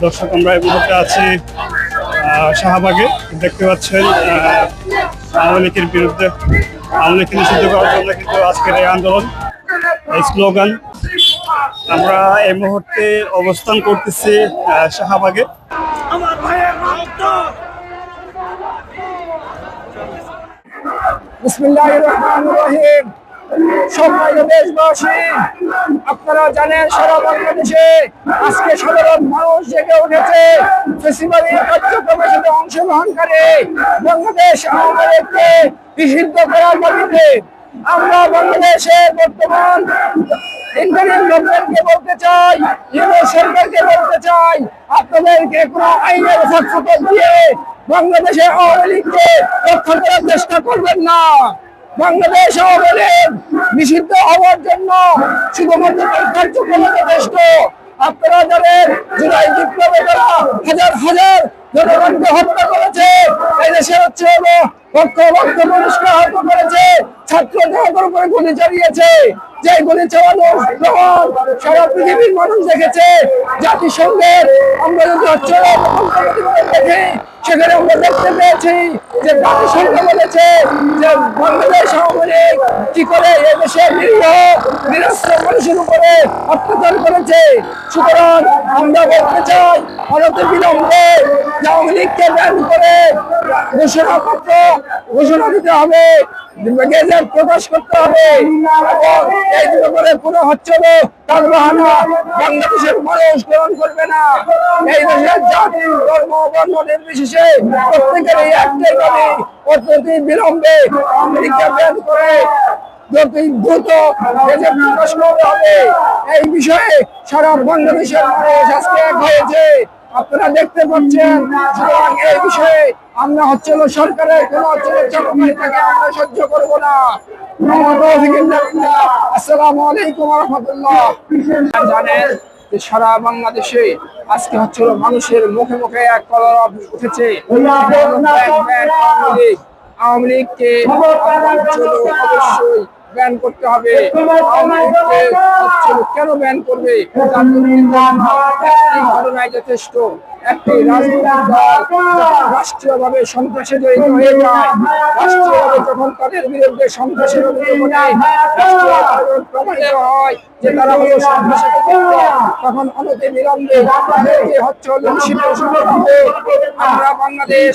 দর্শক আমরা এই মুহূর্তে আছি আহ, শাহবাগে। দেখতে পাচ্ছেন আহ, আওয়ামী লীগের বিরুদ্ধে আওয়ামী লীগকে নিষিদ্ধ করার জন্য কিন্তু আজকের এই আন্দোলন এই স্লোগান। আমরা এই মুহূর্তে অবস্থান করতেছি আহ, শাহবাগে। আমার ভাইয়ের রক্ত! বিসমিল্লাহির রহমানির রহিম। দেশবাসী, আপনারা জানেন সারা বাংলাদেশে আজকে সাধারণ মানুষ জেগে উঠেছে। কার্যক্রমের সাথে অংশগ্রহণকারী বাংলাদেশ নিষিদ্ধ করার দাবিতে আমরা বাংলাদেশে বর্তমান বলতে চাই বলতে চাই। আপনাদেরকে কোনো আইনের দিয়ে বাংলাদেশে আওয়ামী রক্ষা করার চেষ্টা করবেন না। বাংলাদেশ আওয়ামী নিষিদ্ধ হওয়ার জন্য শুধুমাত্র তার কার্যক্রম যথেষ্ট আপনারা জানেন, জুলাই বিপ্লবে তারা হাজার হাজার জনগণকে হত্যা করেছে এই দেশে হচ্ছে লক্ষ লক্ষ মানুষকে হত্যা করেছে। ছাত্র উপরে গুলি যে গুলি পৃথিবীর মানুষ জাতিসংঘের সেখানে যে বলেছে বাংলাদেশ কি করে এ দেশের নিরীহ, নিরস্ত্র মানুষের উপরে অত্যাচার করেছে। সুতরাং আমরা বলতে চাই অনতি বিলম্বে আওয়ামী লীগকে ব্যান করে ঘোষণাপত্র, ঘোষণা দিতে হবে। প্রকাশ করতে হবে। এই ব্যাপারে পুরো হচ্ছে বাংলাদেশের মানুষ গ্রহণ করবে না। এই দেশের জাতি, ধর্ম, বর্ণ নির্বিশেষে প্রত্যেকের এই একটাই দাবি অত্যতি বিলম্বে আমেরিকা ব্যান করে এই বিষয়ে সারা বাংলাদেশের আপনারা দেখতে পাচ্ছেন এই বিষয়ে আমরা হচ্ছে সরকারের কোন আমরা সহ্য করব না। আসসালামু আলাইকুম রহমতুল্লাহ। জানেন যে সারা বাংলাদেশে আজকে হচ্ছিল মানুষের মুখে মুখে এক কলর উঠেছে। আওয়ামী লীগ। আওয়ামী লীগকে অবশ্যই ব্যান করতে হবে কেন ব্যান করবে যথেষ্ট তখন অনতি বিলম্বে। আমরা বাংলাদেশ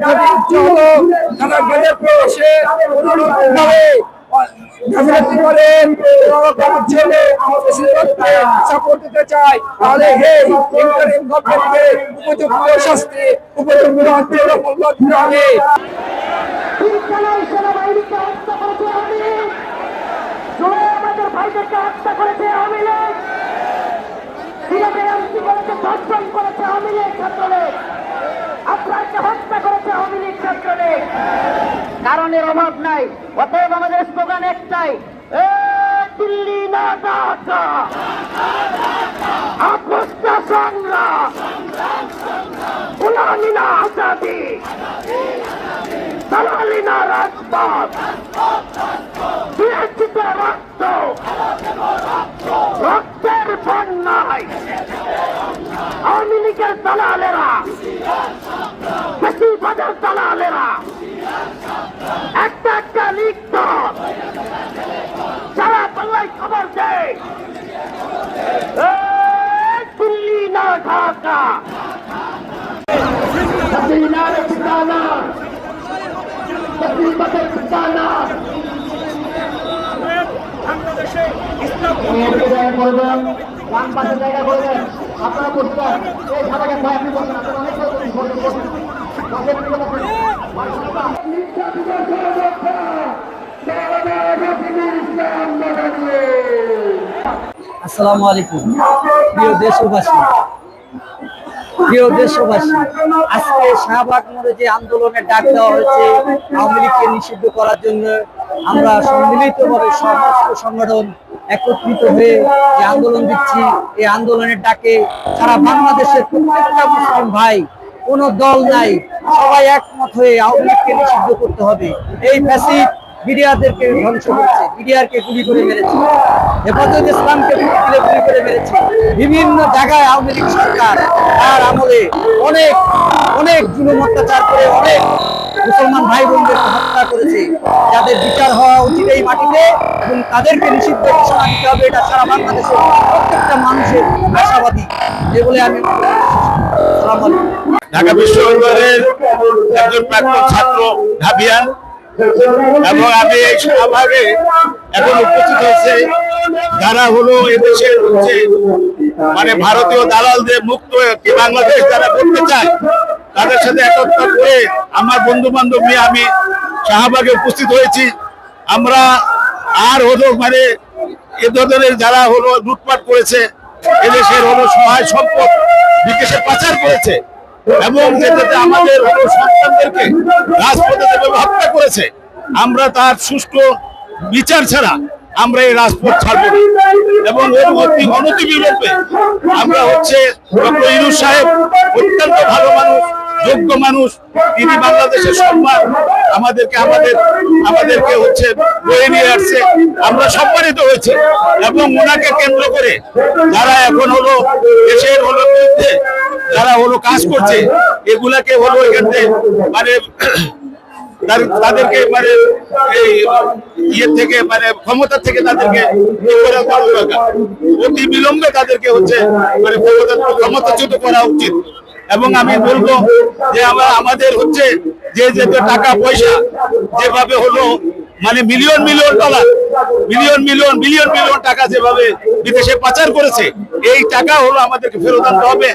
হলো তারা গেজেট প্রকাশে অনুরূপভাবে গাফিলতি করেন রকম ছেলে প্রেসিডেন্টকে সাপোর্ট দিতে চায় তাহলে হে ইন্টারিম গভর্নমেন্টকে উপযুক্ত শাস্তি উপযুক্ত হচ্ছে মূল্য দিতে হবে। আমাদের ভাইদেরকে হত্যা করেছে আওয়ামী লীগ করেছে ধর্ষণ করেছে আওয়ামী লীগ ছাত্রলীগ। কারণের অভাব নাই। অতএব আমাদের স্লোগান একটাই দিল্লি না আপস্তা সংগ্রাম। আজাদি। না রাজপথ। রক্ত। রক্তের বন্যায় আওয়ামী লীগের দালালেরা। দালালেরা। একটা একটা লীগ দল সারা বাংলায় খবর দেয় দিল্লি না ঢাকা। ঠিকানা ঠিকানা। ডান পাশে জায়গা করে দেন আপনারা বসে যান এই সাদাকে ভাই আপনি বসেন আপনারা অনেক আসসালামু আলাইকুম। প্রিয় দেশবাসী প্রিয় দেশবাসী, আজকে যে আন্দোলনের ডাক দেওয়া হয়েছে নিষিদ্ধ করার জন্য আমরা সম্মিলিতভাবে সমস্ত সংগঠন একত্রিত হয়ে যে আন্দোলন দিচ্ছি, এই আন্দোলনের ডাকে সারা বাংলাদেশের প্রত্যেকটা মুসলিম ভাই কোনো দল নাই। সবাই একমত হয়ে আওয়ামী লীগকে নিষিদ্ধ করতে হবে। এই ফ্যাসিড মিডিয়াদেরকে ধ্বংস করেছে মিডিয়ারকে গুলি করে মেরেছে। হেফাজত ইসলামকে গুলি করে মেরেছে। বিভিন্ন জায়গায় আওয়ামী লীগ সরকার তার আমলে অনেক অনেক জুলুম অত্যাচার করে, অনেক মুসলমান ভাই বোনদেরকে হত্যা করেছে। যাদের বিচার হওয়া উচিত এই মাটিতে এবং তাদেরকে নিষিদ্ধ ঘোষণা দিতে হবে। এটা সারা বাংলাদেশের প্রত্যেকটা মানুষের আশাবাদী। যে বলে আমি ঢাকা বিশ্ববিদ্যালয়ের একজন প্রাক্তন ছাত্র ঢাবিয়ান এবং আমি এই শাহবাগে এখন উপস্থিত হয়েছে। যারা হলো এদেশের হচ্ছে মানে ভারতীয় দালালদের মুক্ত বাংলাদেশ যারা করতে চায়, তাদের সাথে একত্র করে আমার বন্ধু বান্ধব নিয়ে আমি শাহবাগে উপস্থিত হয়েছি। আমরা আর হলো মানে এ ধরনের যারা হলো লুটপাট করেছে, এদেশের হলো সহায় সম্পদ বিদেশে পাচার করেছে এবং যেটাতে আমাদের সন্তানদেরকে রাজপথে যেভাবে হত্যা করেছে, আমরা তার সুষ্ঠু বিচার ছাড়া আমরা এই রাজপথ ছাড়ব। এবং এর অতি অনতি বিলম্বে আমরা হচ্ছে ডক্টর ইনু সাহেব অত্যন্ত ভালো মানুষ যোগ্য মানুষ, তিনি বাংলাদেশের সম্মান। আমাদেরকে, আমাদের, আমাদেরকে হচ্ছে বয়ে নিয়ে আসছে। আমরা সম্মানিত হয়েছে এবং ওনাকে কেন্দ্র করে যারা এখন হলো দেশের হলো বিরুদ্ধে, যারা হলো কাজ করছে, এগুলাকে হলো এখান মানে তাদেরকে মানে এই ইয়ে থেকে মানে ক্ষমতা থেকে তাদেরকে। অতি বিলম্বে তাদেরকে হচ্ছে মানে ক্ষমতা ক্ষমতাচ্যুত করা উচিত। এবং আমি বলব যে আমরা, আমাদের হচ্ছে যে যে যে টাকা পয়সা যেভাবে হলো মানে million million dollar million million billion million টাকা যেভাবে বিদেশে পাচার করেছে, এই টাকা হলো আমাদেরকে ফেরত আনতে হবে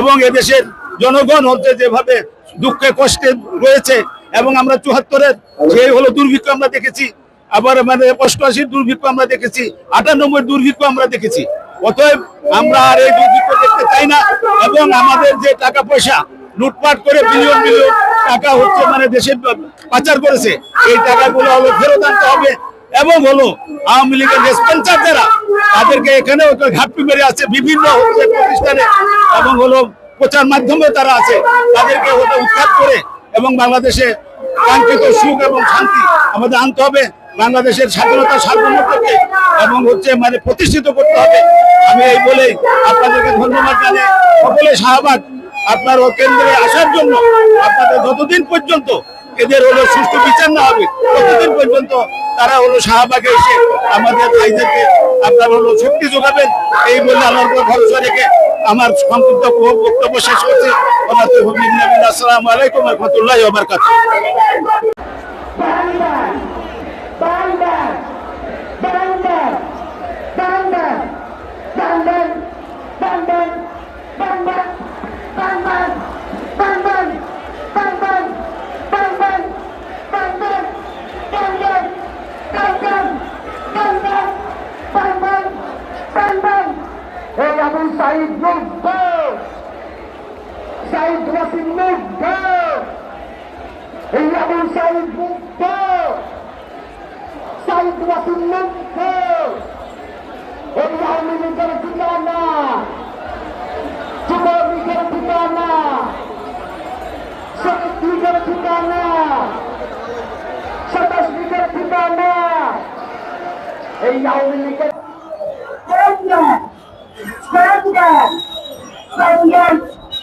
এবং এদেশের জনগণ হচ্ছে যেভাবে দুঃখে, কষ্টে রয়েছে এবং আমরা চুয়াত্তরের সেই হলো দুর্ভিক্ষ আমরা দেখেছি, আবার মানে অষ্টআশির দুর্ভিক্ষ আমরা দেখেছি আটানব্বই দুর্ভিক্ষ আমরা দেখেছি। অতএব আমরা আর এই দুর্ভিক্ষ দেখতে চাই না এবং আমাদের যে টাকা পয়সা লুটপাট করে বিলিয়ন বিলিয়ন টাকা হচ্ছে মানে দেশে পাচার করেছে, এই টাকাগুলো হলো ফেরত আনতে হবে এবং হলো আওয়ামী লীগের রেসপন্সার যারা, তাদেরকে এখানে ঘাটপি মেরে আছে, বিভিন্ন হচ্ছে প্রতিষ্ঠানে এবং হলো প্রচার মাধ্যমে তারা আছে, তাদেরকে হলো উৎখাত করে এবং বাংলাদেশে কাঙ্ক্ষিত সুখ এবং শান্তি আমাদের আনতে হবে, বাংলাদেশের স্বাধীনতা সার্বভৌমত্বকে এবং হচ্ছে মানে প্রতিষ্ঠিত করতে হবে। আমি এই বলেই আপনাদেরকে ধন্যবাদ জানাই সকলে শাহবাগ আপনার ও কেন্দ্রে আসার জন্য আপনাদের যতদিন পর্যন্ত এদের হলো সুষ্ঠু বিচার না হবে, ততদিন পর্যন্ত তারা হলো শাহবাগে এসে আমাদের ভাইদেরকে আপনার হলো শক্তি যোগাবেন। এই বলে আমার উপর ভরসা রেখে আমার সংক্ষিপ্ত বক্তব্য শেষ করছি। আসসালামু আলাইকুম রহমতুল্লাহ বারকাত Bang সাইদ ওয়াসিম মুগ্ধ আবু সাইদ মুক্ত সাইদ ওয়াসিম মুক্ত এই আওয়ামী লীগের ঠিকানা যুব লীগের ঠিকানা শ্রমিক লীগের ঠিকানা সাতাশ লীগের ঠিকানা এই আওয়ামী লীগের ইয়া, ওই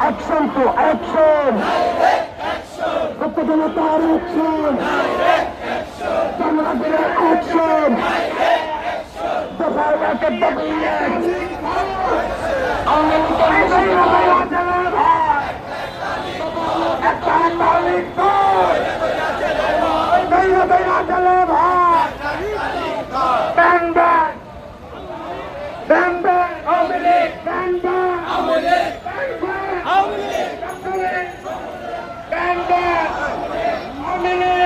অ্যাকশন টু অ্যাকশন প্রত্যেক তার অ্যাকশন বাংলাদেশের অ্যাকশন وقوة التقيات أو من تعيشين حياتنا التعامل عليك فوز بين بين عدلان هاي بان بان بان بان أوليك بان بان أوليك بان بان أوليك بان بان أوليك